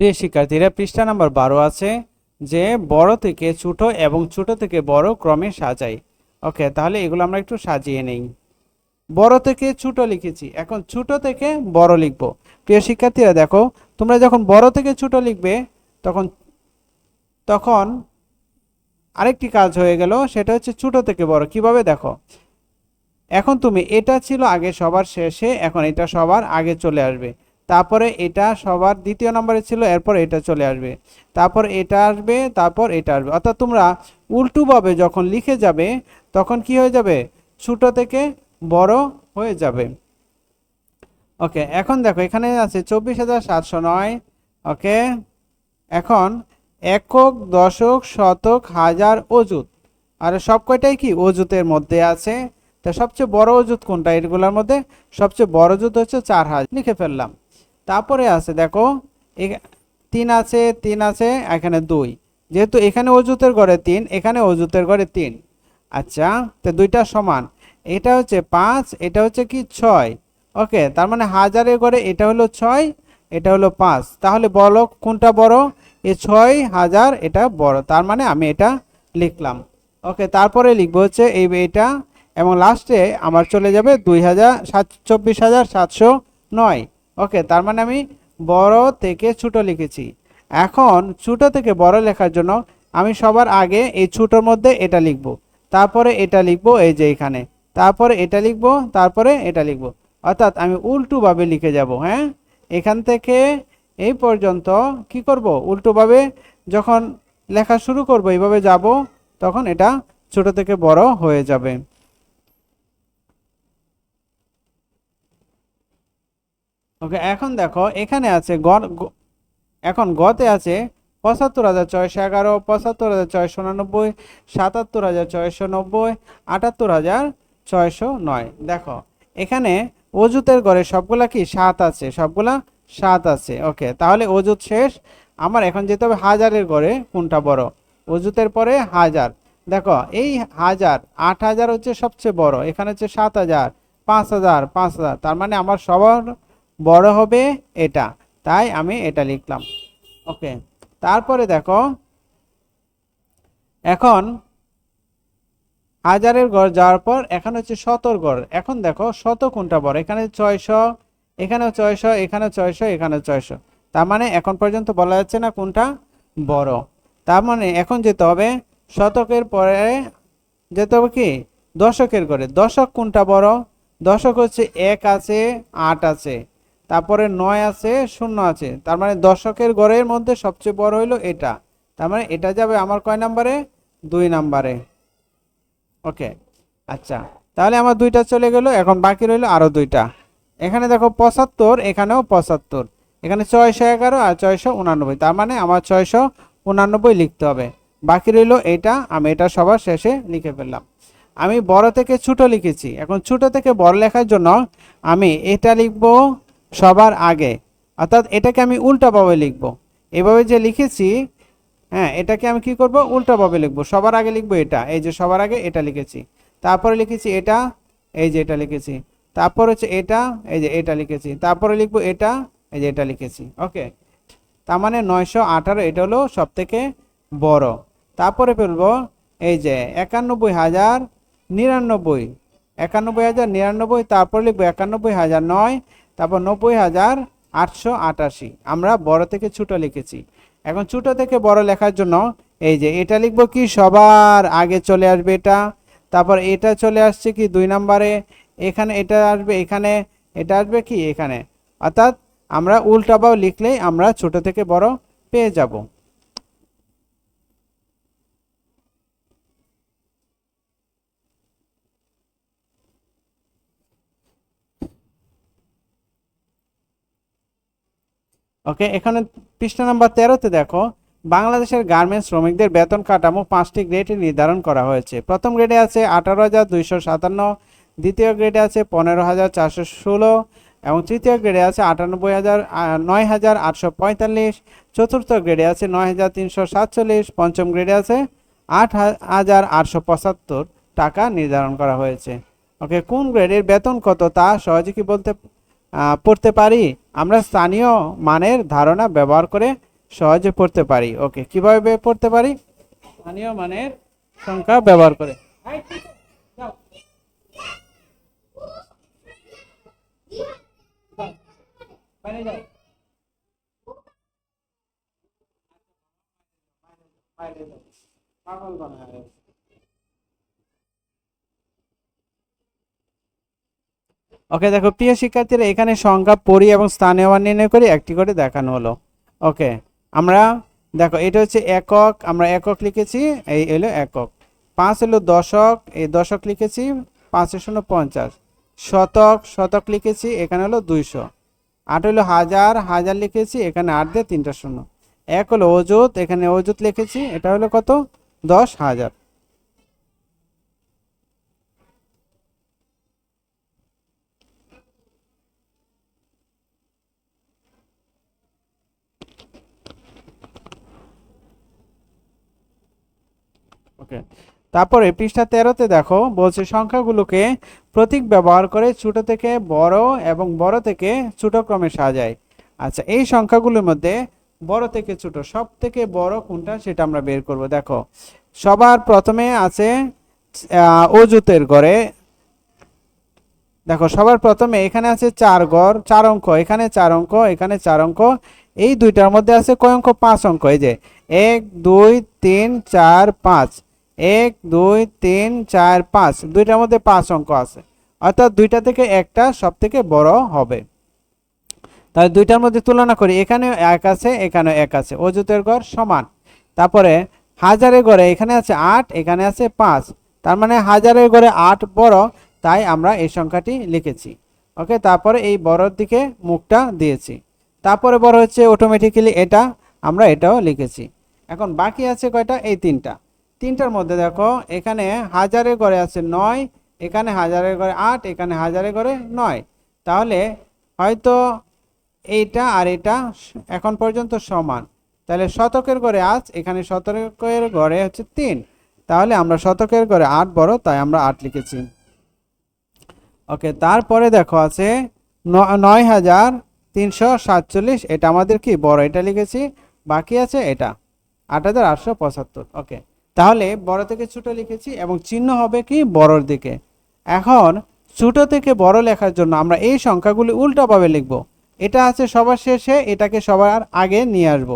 প্রিয় শিক্ষার্থীরা, পৃষ্ঠা নাম্বার বারো আছে যে বড় থেকে ছোট এবং ছোট থেকে বড় ক্রমে সাজাই। ওকে, তাহলে এগুলো আমরা একটু সাজিয়ে নেই। বড় থেকে ছোট লিখেছি। এখন ছোট থেকে বড় লিখব। প্রিয় শিক্ষার্থীরা, দেখো, তোমরা যখন বড় থেকে ছোট লিখবে, তখন তখন আরেকটি কাজ হয়ে গেল, সেটা হচ্ছে ছোট থেকে বড়। কীভাবে? দেখো, এখন তুমি, এটা ছিল আগে সবার শেষে, এখন এটা সবার আগে চলে আসবে। তারপরে এটা সবার দ্বিতীয় নম্বরে ছিল, এরপর এটা চলে আসবে। তারপর এটা আসবে, তারপর এটা আসবে। অর্থাৎ তোমরা উল্টুভাবে যখন লিখে যাবে, তখন কি হয়ে যাবে? ছোট থেকে বড় হয়ে যাবে। ওকে, এখন দেখো, এখানে আছে চব্বিশ হাজার সাতশো নয়। ওকে, এখন একক, দশক, শতক, হাজার অযুত। আর সব কয়টাই কি? অযুতের মধ্যে আছে। তা সবচেয়ে বড় অযুত কোনটা? এগুলোর মধ্যে সবচেয়ে বড় অযুত হচ্ছে চার হাজার। লিখে ফেললাম। তারপরে আছে, দেখো তিন আছে তিন আছে, এখানে দুই। যেহেতু এখানে অজুতের ঘরে তিন, এখানে অজুতের ঘরে তিন। আচ্ছা তো দুইটা সমান। এটা হচ্ছে পাঁচ, এটা হচ্ছে কি ছয়? ওকে, তার মানে হাজারের ঘরে এটা হলো ছয়, এটা হলো পাঁচ। তাহলে বলো কোনটা বড়? এ ছয় হাজার, এটা বড়। তার মানে আমি এটা লিখলাম। ওকে, তারপরে লিখব হচ্ছে এই এটা, এবং লাস্টে আমার চলে যাবে দুই হাজার সাত, চব্বিশ হাজার সাতশো নয়। ওকে, তার মানে আমি বড় থেকে ছোট লিখেছি। এখন ছোট থেকে বড় লেখার জন্য আমি সবার আগে এই ছোটোর মধ্যে এটা লিখব। তারপরে এটা লিখব এই যে এখানে। তারপরে এটা লিখব, তারপরে এটা লিখব। অর্থাৎ আমি উল্টোভাবে লিখে যাব হ্যাঁ? এখান থেকে এই পর্যন্ত কি করব? উল্টোভাবে যখন লেখা শুরু করব, এইভাবে যাব, তখন এটা ছোট থেকে বড় হয়ে যাবে। ওকে এখন দেখো, এখানে আছে গ এখন গতে আছে পঁচাত্তর হাজার ছয়শো এগারো, পঁচাত্তর হাজার ছয়শো উনানব্বই, সাতাত্তর হাজার ছয়শো নব্বই, আটাত্তর হাজার ছয়শো নয়। দেখো, এখানে অজুতের ঘরে সবগুলা কি? সাত আছে। সবগুলা সাত আছে। ওকে তাহলে অজুত শেষ। আমার এখন যেতে হবে হাজারের ঘরে কোনটা বড়? অজুতের পরে হাজার। দেখো, এই হাজার, আট হাজার হচ্ছে সবচেয়ে বড়। এখানে হচ্ছে সাত হাজার, পাঁচ হাজার পাঁচ হাজার। তার মানে আমার সবার বড় হবে এটা। তাই আমি এটা লিখলাম। ওকে, তারপরে দেখো, এখন হাজারের গড় যাওয়ার পর এখন হচ্ছে শতর গড় এখন দেখো, শত কোনটা বড়? এখানে ছয়শো, এখানেও ছয়শো এখানে ছয়শো এখানে ছয়শো। তার মানে এখন পর্যন্ত বলা যাচ্ছে না কোনটা বড়। তার মানে এখন যেতে হবে শতকের পরে, যেতে হবে কি? দশকের করে দশক কোনটা বড়? দশক হচ্ছে এক আছে, আট আছে। তারপরে নয় আছে, শূন্য আছে। তার মানে দশকের গড়ের মধ্যে সবচেয়ে বড় হইল এটা। তার মানে এটা যাবে আমার কয় নাম্বারে? দুই নাম্বারে। ওকে আচ্ছা। তাহলে আমার দুইটা চলে গেল, এখন বাকি রইল আরও দুইটা। এখানে দেখো পঁচাত্তর, এখানেও পঁচাত্তর। এখানে ছয়শো এগারো আর ছয়শো উনানব্বই। তার মানে আমার ছয়শো উনানব্বই লিখতে হবে। বাকি রইল এটা, আমি এটা সবার শেষে লিখে ফেললাম। আমি বড় থেকে ছোট লিখেছি। এখন ছোট থেকে বড় লেখার জন্য আমি এটা লিখব সবার আগে। অর্থাৎ এটাকে আমি উল্টাভাবে লিখব। এভাবে যে লিখেছি হ্যাঁ এটাকে আমি কি করব? উল্টাভাবে লিখব। সবার আগে লিখব এটা। এই যে সবার আগে এটা লিখেছি। তারপরে লিখেছি এটা, এই যে এটা লিখেছি। তারপর হচ্ছে এটা, এই যে এটা লিখেছি। তারপরে লিখব এটা, এই যে এটা লিখেছি। ওকে তার মানে নয়শো আঠারো, এটা হলো সব থেকে বড়। তারপরে ফেলব, এই যে একানব্বই হাজার নিরানব্বই। একানব্বই হাজার নিরানব্বই, তারপরে লিখব একানব্বই হাজার নয়। তারপর নব্বই হাজার আটশো আটাশি। আমরা বড় থেকে ছোটো লিখেছি। এখন ছোটো থেকে বড় লেখার জন্য এই যে এটা লিখব কি? সবার আগে চলে আসবে এটা। তারপর এটা চলে আসছে কি? দুই নাম্বারে। এখানে এটা আসবে, এখানে এটা আসবে কি? এখানে। অর্থাৎ আমরা উল্টাবাও লিখলেই আমরা ছোট থেকে বড় পেয়ে যাব। ওকে এখানে পৃষ্ঠা নাম্বার তেরোতে দেখো, বাংলাদেশের গার্মেন্টস শ্রমিকদের বেতন কাঠামো পাঁচটি গ্রেডে নির্ধারণ করা হয়েছে। প্রথম গ্রেডে আছে আঠারো হাজার দুইশো সাতান্ন, দ্বিতীয় গ্রেডে আছে পনেরো হাজার চারশো ষোলো এবং তৃতীয় গ্রেডে আছে আটানব্বই হাজার নয় হাজার আটশো পঁয়তাল্লিশ, চতুর্থ গ্রেডে আছে নয় হাজার তিনশো সাতচল্লিশ, পঞ্চম গ্রেডে আছে আট হাজার আটশো পঁচাত্তর টাকা নির্ধারণ করা হয়েছে। ওকে কোন গ্রেডের বেতন কত তা সহজে কি বলতে পড়তে পারি আমরা স্থানীয় মানের ধারণা ব্যবহার করে সহজে পড়তে পারি ওকে কীভাবে পড়তে পারি স্থানীয় মানের সংখ্যা ব্যবহার করে। পাগল বানায়। ওকে দেখো, প্রিয় শিক্ষার্থীরা, এখানে সংখ্যা পড়ি এবং স্থানীয় মান নির্ণয় করি একটি করে দেখানো হলো। ওকে আমরা দেখো, এটা হচ্ছে একক, আমরা একক লিখেছি, এই হলো একক। পাঁচ হলো দশক, এই দশক লিখেছি পাঁচশো শূন্য পঞ্চাশ। শতক শতক লিখেছি, এখানে হলো দুইশো। আট হলো হাজার হাজার লিখেছি, এখানে আট দিয়ে তিনটা শূন্য। এক হলো অজুত এখানে অজুত লিখেছি, এটা হলো কত? দশ হাজার। ওকে। তারপরে পৃষ্ঠা তেরোতে দেখো, বলছে সংখ্যাগুলোকে প্রতীক ব্যবহার করে ছোট থেকে বড় এবং বড় থেকে ছোট ক্রমে সাজায়। আচ্ছা এই সংখ্যাগুলোর মধ্যে বড় থেকে ছোট, সব থেকে বড় কোনটা সেটা আমরা বের করব। দেখো, সবার প্রথমে আছে অজুতের ঘরে দেখো, সবার প্রথমে এখানে আছে চার ঘর চার অঙ্ক, এখানে চার অঙ্ক, এখানে চার অঙ্ক। এই দুইটার মধ্যে আছে কয় অঙ্ক? পাঁচ অঙ্ক। এই যে, এক, দুই, তিন, চার, পাঁচ। এক, দুই, তিন, চার, পাঁচ। দুইটার মধ্যে পাঁচ অঙ্ক আছে। অর্থাৎ দুইটা থেকে একটা সব থেকে বড় হবে। তাহলে দুইটার মধ্যে তুলনা করি। এখানে এক আছে এখানে এক আছে। অজুতের ঘর সমান। তারপরে হাজারের ঘরে এখানে আছে আট, এখানে আছে পাঁচ। তার মানে হাজারের ঘরে আট বড়, তাই আমরা এই সংখ্যাটি লিখেছি। ওকে, তারপরে এই বড়র দিকে মুখটা দিয়েছি। তারপরে বড় হচ্ছে অটোমেটিক্যালি এটা, আমরা এটাও লিখেছি। এখন বাকি আছে কয়টা? এই তিনটা। তিনটার মধ্যে দেখো, এখানে হাজারের ঘরে আছে নয়, এখানে হাজারের ঘরে আট, এখানে হাজারে ঘরে নয়। তাহলে হয়তো এইটা আর এটা এখন পর্যন্ত সমান। তাহলে শতকের ঘরে আজ এখানে শতকের ঘরে হচ্ছে তিন। তাহলে আমরা শতকের ঘরে আট বড়, তাই আমরা আট লিখেছি। ওকে, তারপরে দেখো আছে নয় হাজার তিনশো সাতচল্লিশ, এটা আমাদের কি বড়, এটা লিখেছি। বাকি আছে এটা, আট হাজার আটশো পঁচাত্তর, ওকে। তাহলে বড় থেকে ছোট লিখেছি এবং চিহ্ন হবে কি বড়র দিকে। এখন ছোট থেকে বড় লেখার জন্য আমরা এই সংখ্যাগুলি উল্টাভাবে লিখব। এটা আছে সবার শেষে, এটাকে সবার আগে নিয়ে আসব।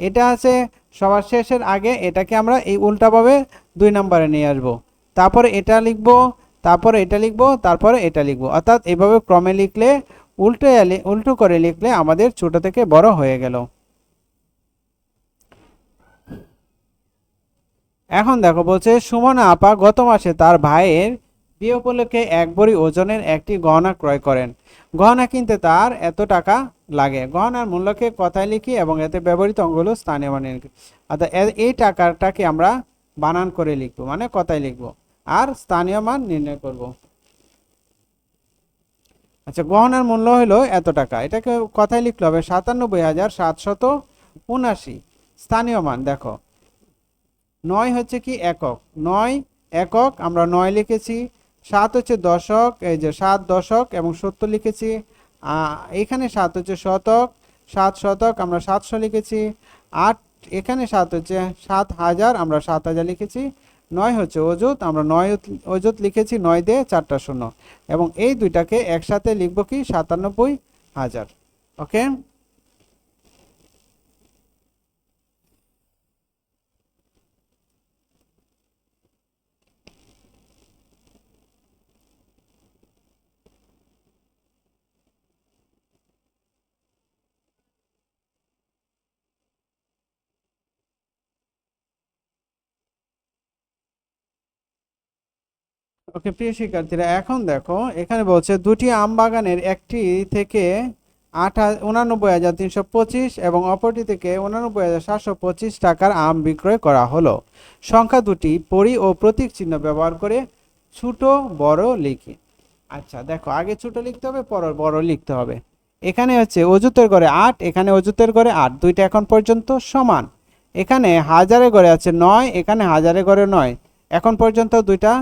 এটা আছে সবার শেষের আগে, এটাকে আমরা এই উল্টাভাবে দুই নম্বরে নিয়ে আসব। তারপরে এটা লিখব, তারপরে এটা লিখব, তারপরে এটা লিখব। অর্থাৎ এভাবে ক্রমে লিখলে, উল্টো উল্টো করে লিখলে আমাদের ছোট থেকে বড় হয়ে গেল। এখন দেখো বলছে, সুমনা আপা গত মাসে তার ভাইয়ের বিয়ে উপলক্ষে এক বড়ি ওজনের একটি গহনা ক্রয় করেন। গহনা কিনতে তার এত টাকা লাগে। গহনার মূল্যকে কথায় লিখি এবং এতে ব্যবহৃত অঙ্গগুলো স্থানীয় মানে অর্থাৎ এই টাকাটাকে আমরা বানান করে লিখব মানে কথায় লিখব। আর স্থানীয় মান নির্ণয় করব। আচ্ছা গহনার মূল্য হলো এত টাকা। এটাকে কথায় লিখতে হবে সাতানব্বই হাজার সাতশত উনাশি স্থানীয় মান দেখো। নয় হচ্ছে কি একক? নয় একক, আমরা নয় লিখেছি। সাত হচ্ছে দশক, এই যে সাত দশক এবং সত্তর লিখেছি। এখানে সাত হচ্ছে শতক, সাত শতক আমরা সাতশো লিখেছি। আট, এখানে সাত হচ্ছে সাত হাজার আমরা সাত হাজার লিখেছি। নয় হচ্ছে অজুত আমরা নয় অজুত লিখেছি, নয় দিয়ে চারটা শূন্য। এবং এই দুইটাকে একসাথে লিখব কি সাতানব্বই হাজার, ওকে? ওকে, প্রিয় শিক্ষার্থীরা, এখন দেখো, এখানে বলছে, দুটি আম বাগানের একটি থেকে আট উনানব্বই হাজার তিনশো পঁচিশ এবং অপরটি থেকে উনানব্বই হাজার সাতশো পঁচিশ টাকার আম বিক্রয় করা হলো। সংখ্যা দুটি, পরি ও প্রতীক চিহ্ন ব্যবহার করে ছোট, বড় লিখি। আচ্ছা দেখো, আগে ছোট লিখতে হবে পর বড় লিখতে হবে। এখানে হচ্ছে অজুতের ঘরে আট, এখানে অজুতের ঘরে আট, দুইটা এখন পর্যন্ত সমান। এখানে হাজারে ঘরে আছে নয়, এখানে হাজারে ঘরে নয়, এখন পর্যন্ত দুইটা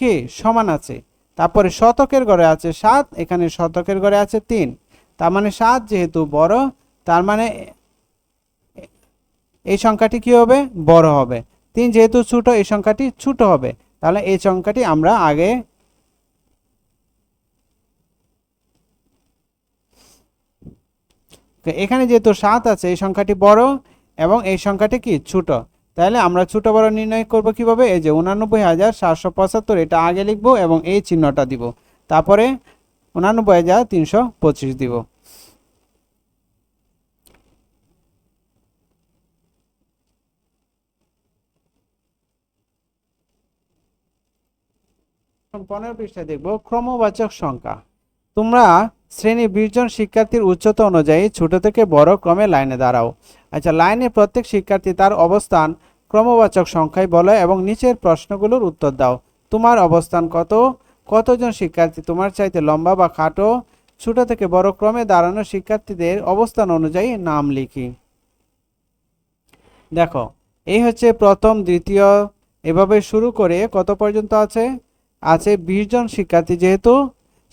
কি? সমান আছে। তারপরে শতকের ঘরে আছে সাত, এখানে শতকের ঘরে আছে তিন। তার মানে সাত যেহেতু বড়, তার মানে এই সংখ্যাটি কি হবে? বড় হবে। তিন যেহেতু ছোট, এই সংখ্যাটি ছোট হবে। তাহলে এই সংখ্যাটি আমরা আগে এখানে যেহেতু সাত আছে, এই সংখ্যাটি বড় এবং এই সংখ্যাটি কি? ছোট। তাহলে আমরা ছোট বড় নির্ণয় করব কীভাবে? এই যে উনানব্বই হাজার সাতশো পঁচাত্তর, এটা আগে লিখব এবং এই চিহ্নটা দিব। তারপরে উনানব্বই হাজার তিনশো পঁচিশ দিব। পনেরো পৃষ্ঠায় দেখব, ক্রমবাচক সংখ্যা। তোমরা শ্রেণি বিশ জন শিক্ষার্থীর উচ্চতা অনুযায়ী ছোট থেকে বড় ক্রমে লাইনে দাঁড়াও। আচ্ছা লাইনে প্রত্যেক শিক্ষার্থী তার অবস্থান ক্রমবাচক সংখ্যায় বলো এবং নিচের প্রশ্নগুলোর উত্তর দাও। তোমার অবস্থান কত? কতজন শিক্ষার্থী তোমার চাইতে লম্বা বা খাটো? ছোট থেকে বড় ক্রমে দাঁড়ানো শিক্ষার্থীদের অবস্থান অনুযায়ী নাম লিখি। দেখো, এই হচ্ছে প্রথম, দ্বিতীয়, এভাবে শুরু করে কত পর্যন্ত আছে? আছে বিশ জন শিক্ষার্থী যেহেতু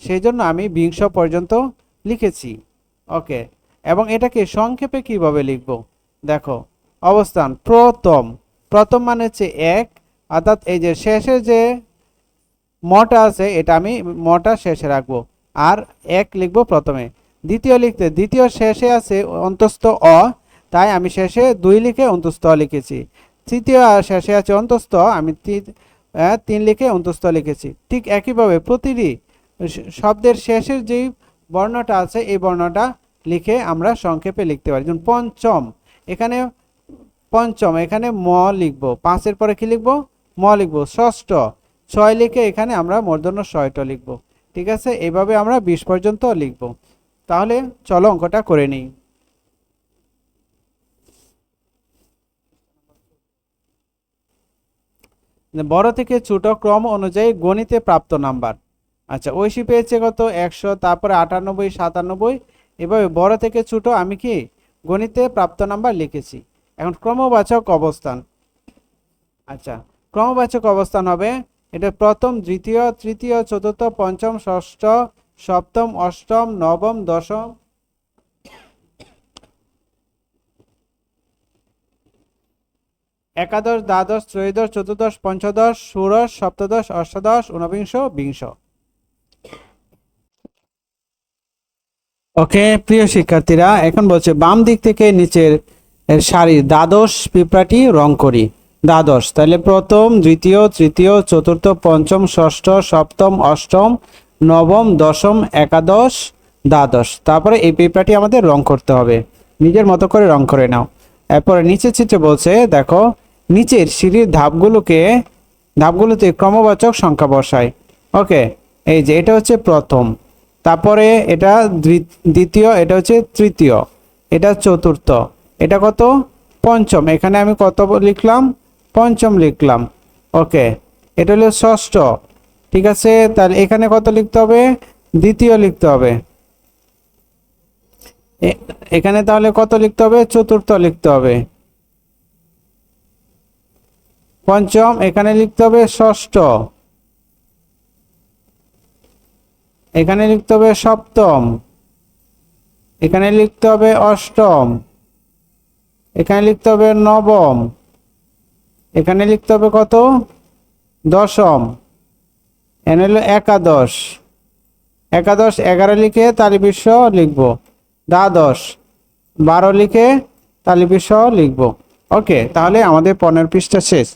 সেই জন্য আমি বিংশ পর্যন্ত লিখেছি। ওকে, এবং এটাকে সংক্ষেপে কীভাবে লিখব? দেখো, অবস্থান প্রথম। প্রথম মানে হচ্ছে এক, অর্থাৎ এই যে শেষে যে মটা আছে, এটা আমি মটা শেষে রাখব। আর এক লিখব প্রথমে। দ্বিতীয় লিখতে, দ্বিতীয় শেষে আছে অন্তস্থ অ, তাই আমি শেষে দুই লিখে অন্তস্থ লিখেছি। তৃতীয় শেষে আছে অন্তস্থ, আমি তিন লিখে অন্তস্থ লিখেছি। ঠিক একইভাবে প্রতিটি শব্দের শেষের যেই বর্ণটা আছে, এই বর্ণটা লিখে আমরা সংক্ষেপে লিখতে পারি। যেমন পঞ্চম, এখানে পঞ্চম, এখানে ম লিখব। পাঁচের পরে কি লিখব? ম লিখব। ষষ্ঠ, ছয় লিখে এখানে আমরা মূর্ধন্য ছয়টা লিখব। ঠিক আছে? এইভাবে আমরা বিশ পর্যন্ত লিখব। তাহলে চলো অঙ্কটা করে নিই। বড় থেকে ছোট ক্রম অনুযায়ী গণিতে প্রাপ্ত নাম্বার। আচ্ছা ঐশী পেয়েছে কত? একশো, তারপরে আটানব্বই, সাতানব্বই। এভাবে বড় থেকে ছোট আমি কি গণিতে প্রাপ্ত নাম্বার লিখেছি। এখন ক্রমবাচক অবস্থান। আচ্ছা ক্রমবাচক অবস্থান হবে, এটা প্রথম, দ্বিতীয়, তৃতীয়, চতুর্থ, পঞ্চম, ষষ্ঠ, সপ্তম, অষ্টম, নবম, দশম। একাদশ, দ্বাদশ, ত্রয়োদশ, চতুর্দশ, পঞ্চদশ, ষোড়শ, সপ্তদশ, অষ্টাদশ, ঊনবিংশ, বিংশ। ওকে, প্রিয় শিক্ষার্থীরা, এখন বলছে বাম দিক থেকে নিচের এর সারির দ্বাদশ পিঁপড়াটি রং করি দ্বাদশ, তাহলে প্রথম, দ্বিতীয়, তৃতীয়, চতুর্থ, পঞ্চম, ষষ্ঠ, সপ্তম, অষ্টম, নবম, দশম, একাদশ, দ্বাদশ। তারপরে এই পিঁপড়াটি আমাদের রং করতে হবে। নিজের মতো করে রং করে নাও। এরপরে নিচের চিত্রে বলছে, দেখো, নিচের সিঁড়ির ধাপগুলোকে, ধাপগুলোতে ক্রমবাচক সংখ্যা বসায়। ওকে, এই যে এটা হচ্ছে প্রথম। তারপরে এটা দ্বি- দ্বিতীয়, এটা হচ্ছে তৃতীয়, এটা চতুর্থ। এটা কত? পঞ্চম। এখানে আমি কত লিখলাম? পঞ্চম লিখলাম। ওকে। এটা হলো ষষ্ঠ। ঠিক আছে? তাহলে এখানে কত লিখতে হবে? দ্বিতীয় লিখতে হবে। এখানে তাহলে কত লিখতে হবে? চতুর্থ লিখতে হবে। পঞ্চম, এখানে লিখতে হবে ষষ্ঠ। এখানে লিখতে হবে সপ্তম। এখানে লিখতে হবে অষ্টম। এখানে লিখতে হবে নবম। এখানে লিখতে হবে কত? দশম। এখানে হলো একাদশ। একাদশ এগারো লিখে তালিবিশ্ব লিখব। দ্বাদশ বারো লিখে তালিবিশ্ব লিখব। ওকে, তাহলে আমাদের পনেরো পৃষ্ঠা শেষ।